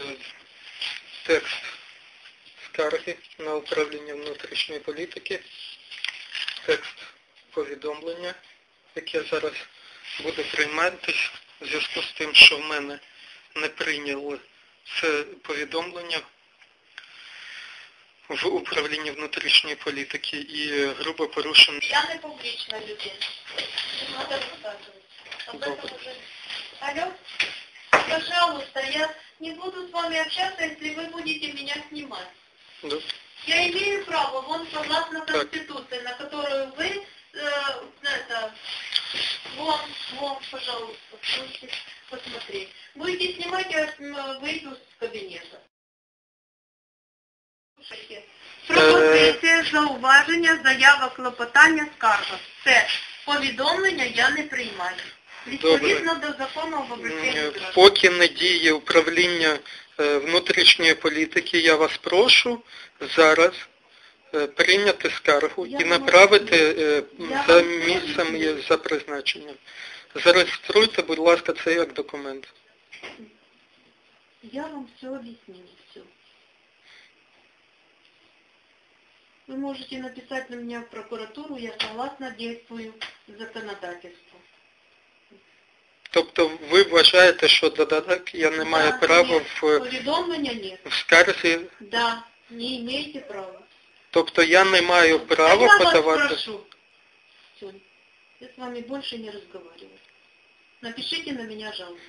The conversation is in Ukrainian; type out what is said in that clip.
Е, Текст скарги на управління внутрішньої політики, текст повідомлення, яке зараз буде прийматись в зв'язку з тим, що в мене не прийняли це повідомлення в управлінні внутрішньої політики і грубо порушено. Я не публичная людина. Надо рассказывать. Об этом Добрый. уже. Алло? Пожалуйста, я не буду с вами общаться, если вы будете меня снимать. Да. Я имею право, вон согласно Так. Конституции, на которую вы, э, это, вон, вон, пожалуйста, можете посмотреть. Будете снимать, я выйду с кабинета. Слушайте. Пропозиція, зауваження, заява, клопотання, скарга. Все. Повідомлення я не приймаю. Відповідно до закону об Е. Поки не діє управління е, внутрішньої політики, я вас прошу зараз е, прийняти скаргу Я і направити Я за місцем і за призначенням. Зареєструйте, будь ласка, це як документ. Я вам все объяснила, все. Вы можете написать на меня в прокуратуру, я согласно действую законодательству. Тобто ви вважаєте, що додаток я не маю Да, права нет, в, Повідомлення ні. в скарзі, Да, не имеете права. тобто я не маю права я подавати. вас прошу. Все, я с вами больше не разговариваю. Напишите на меня жалобу.